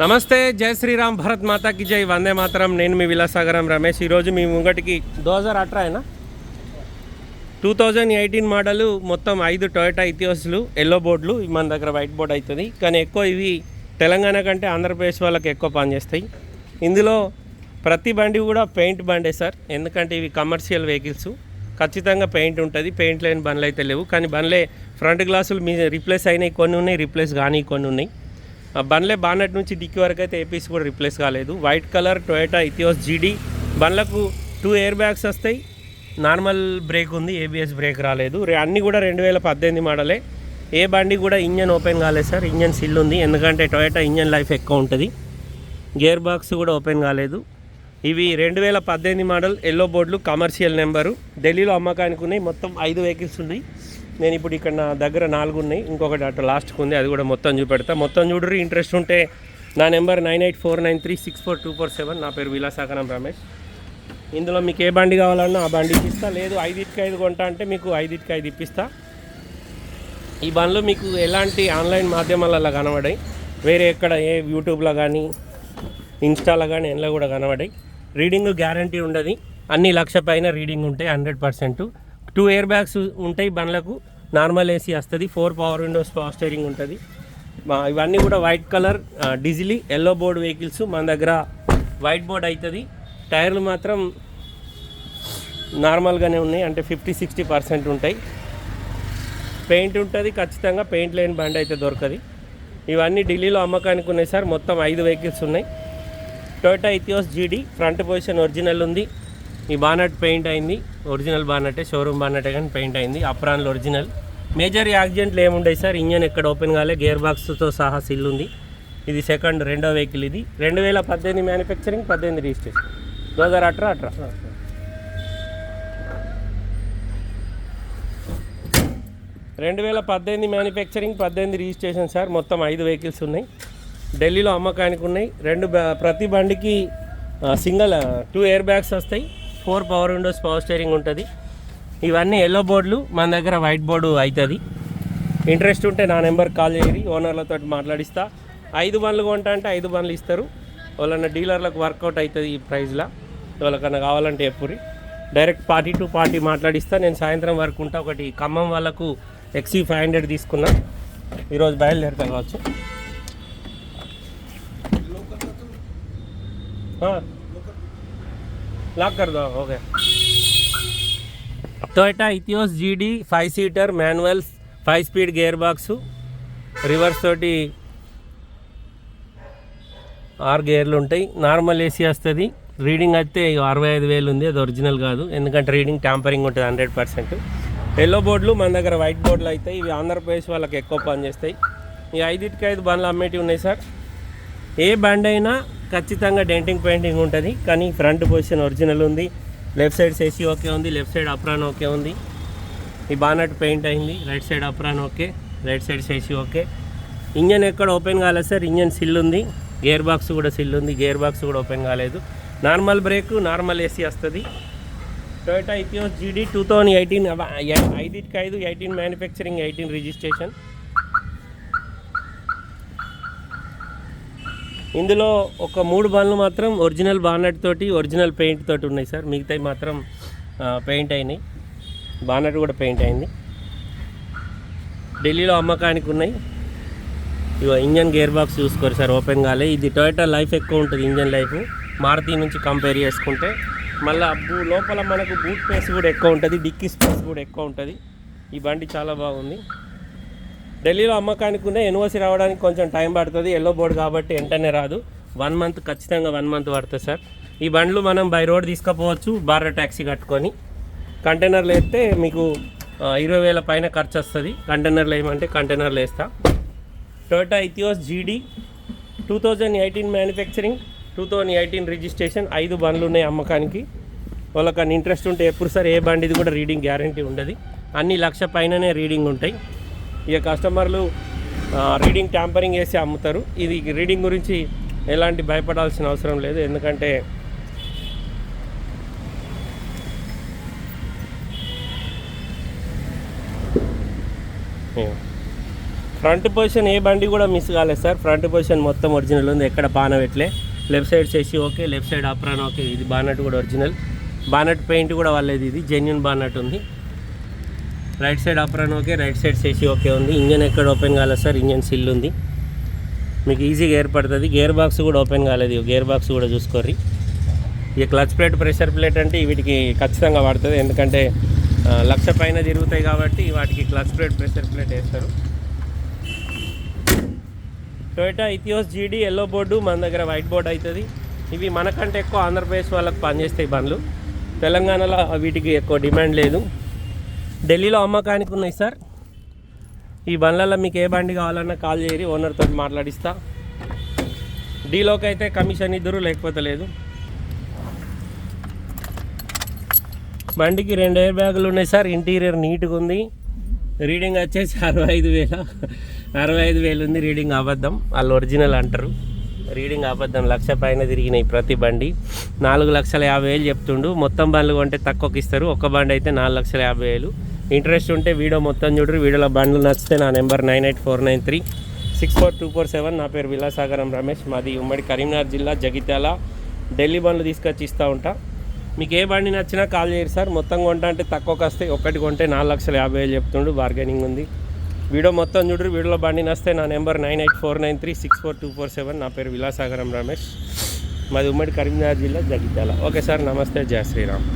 నమస్తే జై శ్రీరామ్ భరత్ మాతాకి జై వందే మాతరం. నేను మీ విలాసాగరం రమేష్. ఈరోజు మీ ముంగటికి దో హజార్ అట్రాయేనా టూ థౌజండ్ ఎయిటీన్ మోడల్ మొత్తం ఐదు టొయోటా ఇతిహాసులు ఎల్లో బోర్డులు మన దగ్గర వైట్ బోర్డ్ అవుతుంది కానీ ఎక్కువ ఇవి తెలంగాణ కంటే ఆంధ్రప్రదేశ్ వాళ్ళకి ఎక్కువ పనిచేస్తాయి. ఇందులో ప్రతి బండి కూడా పెయింట్ బండే సార్. ఎందుకంటే ఇవి కమర్షియల్ వెహికల్స్. ఖచ్చితంగా పెయింట్ ఉంటుంది. పెయింట్ లేని బండ్లు అయితే లేవు. కానీ బండ్లే ఫ్రంట్ గ్లాసులు మీ రిప్లేస్ అయినాయి కొన్ని ఉన్నాయి రిప్లేస్ కానీ కొన్ని ఉన్నాయి. బండ్లే బానట్ నుంచి డిక్కి వరకు అయితే ఏపీసీ కూడా రిప్లేస్ కాలేదు. White colour Toyota Etios GD. బండ్లకు టూ ఎయిర్ బ్యాగ్స్ వస్తాయి. నార్మల్ బ్రేక్ ఉంది ఏబిఎస్ బ్రేక్ రాలేదు. అన్నీ కూడా రెండు వేల పద్దెనిమిది మోడలే. ఏ బండి కూడా ఇంజన్ ఓపెన్ కాలేదు సార్. ఇంజన్ సిల్ ఉంది. ఎందుకంటే టొయోటా ఇంజన్ లైఫ్ ఎక్కువ ఉంటుంది. గేర్ బాక్స్ కూడా ఓపెన్ కాలేదు. ఇవి రెండు వేల పద్దెనిమిది మోడల్ ఎల్లో బోర్డులు కమర్షియల్ నెంబరు. ఢిల్లీలో అమ్మకానికి ఉన్నాయి. మొత్తం ఐదు వెహికల్స్ ఉన్నాయి. నేను ఇప్పుడు ఇక్కడ నా దగ్గర నాలుగు ఉన్నాయి. ఇంకొకటి అటు లాస్ట్కి ఉంది. అది కూడా మొత్తం చూపెడతా. మొత్తం చూడరు ఇంట్రెస్ట్ ఉంటే నా number nine eight four nine three six four two four seven. నా పేరు విలాసాకరం రమేష్. ఇందులో మీకు ఏ బండి కావాలన్నా ఆ బండి ఇప్పిస్తా. లేదు ఐదింటికి ఐదు కొంటా అంటే మీకు ఐదింటికి ఐదు ఇప్పిస్తా. ఈ బండ్లు మీకు ఎలాంటి ఆన్లైన్ మాధ్యమాలలో కనబడాయి. వేరే ఎక్కడ ఏ యూట్యూబ్లో కానీ ఇన్స్టాలో కానీ ఎండ్లో కూడా కనబడాయి. రీడింగ్ గ్యారంటీ ఉండదు. అన్ని లక్ష పైన రీడింగ్ ఉంటాయి hundred percent. Two air bags ఉంటాయి బండ్లకు. నార్మల్ ఏసీ వస్తుంది four power windows power steering ఉంటుంది. ఇవన్నీ కూడా వైట్ కలర్ డిజిలీ ఎల్లో బోర్డ్ వెహికల్స్ మన దగ్గర వైట్ బోర్డ్ అవుతుంది టైర్లు మాత్రం నార్మల్గానే ఉన్నాయి అంటే ఫిఫ్టీ సిక్స్టీ పర్సెంట్ ఉంటాయి. పెయింట్ ఉంటుంది ఖచ్చితంగా పెయింట్ లేని బండి అయితే దొరకదు. ఇవన్నీ ఢిల్లీలో అమ్మకానికి ఉన్నాయి సార్ మొత్తం ఐదు వెహికల్స్ ఉన్నాయి. Toyota Etios GD front position original ఉంది. ఈ బానట్ పెయింట్ అయింది ఒరిజినల్ బానటే షోరూమ్ బానటే కానీ పెయింట్ అయింది అప్రాన్లు ఒరిజినల్. మేజర్ యాక్సిడెంట్లు ఏముండయి సార్? ఇంజన్ ఎక్కడ ఓపెన్ కాలే గేర్ బాక్స్తో సహా సిల్ ఉంది. ఇది సెకండ్ రెండో వెహికల్ ఇది. రెండు వేల పద్దెనిమిది మ్యానుఫ్యాక్చరింగ్ పద్దెనిమిది రిజిస్ట్రేషన్ దో హజార్ అట్రా అట్రా రెండు వేల పద్దెనిమిది మ్యానుఫ్యాక్చరింగ్ పద్దెనిమిది రిజిస్ట్రేషన్ సార్. మొత్తం ఐదు వెహికల్స్ ఉన్నాయి. ఢిల్లీలో అమ్మకానికి ఉన్నాయి. రెండు ప్రతి బండికి సింగిల్ టూ ఎయిర్ బ్యాగ్స్ వస్తాయి. Four power windows power steering ఉంటుంది. ఇవన్నీ ఎల్లో బోర్డులు మన దగ్గర వైట్ బోర్డు అవుతుంది ఇంట్రెస్ట్ ఉంటే నా నెంబర్ కాల్ చేయండి ఓనర్లతో మాట్లాడిస్తా. ఐదు బండ్లు కొంటా అంటే ఐదు బండ్లు ఇస్తారు. వాళ్ళన్న డీలర్లకు వర్కౌట్ అవుతుంది ఈ ప్రైజ్లో ఎవరికన్నా కావాలంటే ఎప్పుడు డైరెక్ట్ పార్టీ టు పార్టీ మాట్లాడిస్తా. నేను సాయంత్రం వరకు ఉంటా. ఒకటి ఖమ్మం వాళ్ళకు ఎక్సీ ఫైవ్ హండ్రెడ్ తీసుకున్నా. ఈరోజు బయలుదేరుతా కావచ్చు. Lock Karda okay. Toyota Etios GD five seater manuals five speed gear box reverse తోటి ఆరు గేర్లు ఉంటాయి. నార్మల్ ఏసీ వస్తుంది. రీడింగ్ అయితే అరవై ఐదు వేలు ఉంది. అది ఒరిజినల్ కాదు. ఎందుకంటే రీడింగ్ ట్యాంపరింగ్ ఉంటుంది హండ్రెడ్ పర్సెంట్ ఎల్లో బోర్డులు మన దగ్గర వైట్ బోర్డులు అవుతాయి ఇవి ఆంధ్రప్రదేశ్ వాళ్ళకి ఎక్కువ పనిచేస్తాయి. ఈ ఐదింటికి ఐదు బండ్లు అమ్మేటివి ఉన్నాయి సార్ ఏ బండ్ అయినా ఖచ్చితంగా డెంటింగ్ పెయింటింగ్ ఉంటుంది. కానీ ఫ్రంట్ పొజిషన్ ఒరిజినల్ ఉంది. లెఫ్ట్ సైడ్ సేసీ ఓకే ఉంది లెఫ్ట్ సైడ్ అప్రాన్ ఓకే ఉంది. ఈ బానట్ పెయింట్ అయింది right side apron okay right side chassis okay. Engine ఎక్కడ ఓపెన్ కాలేదు సార్ ఇంజన్ సిల్ ఉంది. గేర్ బాక్స్ కూడా సిల్ ఉంది గేర్ బాక్స్ కూడా ఓపెన్ కాలేదు. నార్మల్ బ్రేక్ నార్మల్ ఏసీ వస్తుంది. Toyota Etios GD two thousand eighteen ఐదుకి ఐదు ఎయిటీన్ మ్యానుఫ్యాక్చరింగ్ ఎయిటీన్ రిజిస్ట్రేషన్ ఇందులో ఒక మూడు బండ్లు మాత్రం ఒరిజినల్ బానట్ తోటి ఒరిజినల్ పెయింట్ తోటి ఉన్నాయి సార్. మిగతాయి మాత్రం పెయింట్ అయినాయి. బానట్ కూడా పెయింట్ అయింది. ఢిల్లీలో అమ్మకానికి ఉన్నాయి. ఇగో ఇంజన్ గేర్ బాక్స్ చూసుకోరు సార్ ఓపెన్ కాలే. ఇది టొయోటా లైఫ్ ఎక్కువ ఉంటుంది ఇంజన్ లైఫ్. మారుతి నుంచి కంపేర్ చేసుకుంటే మళ్ళీ బూ లోపల మనకు బూట్ స్పేస్ కూడా ఎక్కువ ఉంటుంది డిక్కీ స్పేస్ కూడా ఎక్కువ ఉంటుంది. ఈ బండి చాలా బాగుంది. ఢిల్లీలో అమ్మకానికి ఉన్న ఎన్ఓసి రావడానికి కొంచెం టైం పడుతుంది. ఎల్లో బోర్డు కాబట్టి వెంటనే రాదు. వన్ మంత్ ఖచ్చితంగా వన్ మంత్ పడుతుంది సార్. ఈ బండ్లు మనం బై రోడ్ తీసుకుపోవచ్చు బార్ర ట్యాక్సీ కట్టుకొని. కంటైనర్లు వేస్తే మీకు ఇరవై వేల పైన ఖర్చు వస్తుంది. కంటైనర్లు వేయమంటే కంటైనర్లు వేస్తా. Toyota Etios GD two thousand eighteen manufacturing two thousand eighteen registration ఐదు బండ్లు ఉన్నాయి అమ్మకానికి. వాళ్ళకన్నా ఇంట్రెస్ట్ ఉంటే ఎప్పుడు సార్ ఏ బండిది కూడా రీడింగ్ గ్యారంటీ ఉండదు. అన్ని లక్ష పైననే రీడింగ్ ఉంటాయి. ఇక కస్టమర్లు రీడింగ్ ట్యాంపరింగ్ వేసి అమ్ముతారు. ఇది రీడింగ్ గురించి ఎలాంటి భయపడాల్సిన అవసరం లేదు. ఎందుకంటే ఫ్రంట్ పొజిషన్ ఏ బండి కూడా మిస్ కాలేదు సార్. ఫ్రంట్ పొజిషన్ మొత్తం ఒరిజినల్ ఉంది. ఎక్కడ బాన పెట్టలే left side chassis okay left side apron okay. ఇది బానట్ కూడా ఒరిజినల్. బానట్ పెయింట్ కూడా వాళ్ళేది ఇది. జెన్యున్ బానట్ ఉంది. Right side apron okay. Right side chassis okay ఉంది. ఇంజన్ ఎక్కడ ఓపెన్ కాలేదు సార్? ఇంజన్ సిల్ ఉంది. మీకు ఈజీగా ఏర్పడుతుంది గేర్ బాక్స్ కూడా ఓపెన్ కాలేదు. గేర్ బాక్స్ కూడా చూసుకోర్రి. ఇక క్లచ్ ప్లేట్ ప్రెషర్ ప్లేట్ అంటే వీటికి ఖచ్చితంగా పడుతుంది ఎందుకంటే లక్ష పైన తిరుగుతాయి కాబట్టి వాటికి క్లచ్ ప్లేట్ ప్రెషర్ ప్లేట్ వేస్తారు. Toyota Etios GD yellow board మన దగ్గర వైట్ బోర్డు అవుతుంది ఇవి మనకంటే ఎక్కువ ఆంధ్రప్రదేశ్ వాళ్ళకి పనిచేస్తాయి బండ్లు. తెలంగాణలో వీటికి ఎక్కువ డిమాండ్ లేదు. ఢిల్లీలో అమ్మకానికి ఉన్నాయి సార్. ఈ బండ్లలో మీకు ఏ బండి కావాలన్నా కాల్ చేయరి ఓనర్తో మాట్లాడిస్తా. డీలోకి అయితే కమిషన్ ఇద్దరు లేకపోతే లేదు. బండికి రెండు ఎయిర్ బ్యాగులు ఉన్నాయి సార్. ఇంటీరియర్ నీట్గా ఉంది. రీడింగ్ వచ్చేసి అరవై ఐదు వేల. అరవై ఐదు వేలు ఉంది. రీడింగ్ అబద్ధం. వాళ్ళు ఒరిజినల్ అంటారు. రీడింగ్ అబద్ధం. లక్ష పైన తిరిగినాయి ప్రతి బండి. నాలుగు లక్షల యాభై వేలు చెప్తుండు. మొత్తం బండ్లు కొంటే తక్కువకి ఇస్తారు. ఒక బండి అయితే నాలుగు లక్షల యాభై వేలు. ఇంట్రెస్ట్ ఉంటే వీడియో మొత్తం చూడరు. వీడియోలో బండ్లు నచ్చితే నా number nine eight four nine three six four two four seven. నా పేరు విలాసాగరం రమేష్. మాది ఉమ్మడి కరీంనగర్ జిల్లా జగిత్యాల. ఢిల్లీ బండ్లు తీసుకొచ్చి ఇస్తూ ఉంటా. మీకు ఏ బండి నచ్చినా కాల్ చేయరు సార్. మొత్తం కొంటా అంటే తక్కువకి వస్తే ఒకటి కొంటే నాలుగు లక్షల యాభై వేలు చెప్తుండు. బార్గెనింగ్ ఉంది. వీడియో మొత్తం చూడరు. వీడియోలో బండి నస్తే నా number nine eight four nine three six four two four seven. నా పేరు విలాసాగరం రమేష్. మాది ఉమ్మడి కరీంనగర్ జిల్లా జగిత్యాల. Okay sir. నమస్తే. జయ శ్రీరామ్.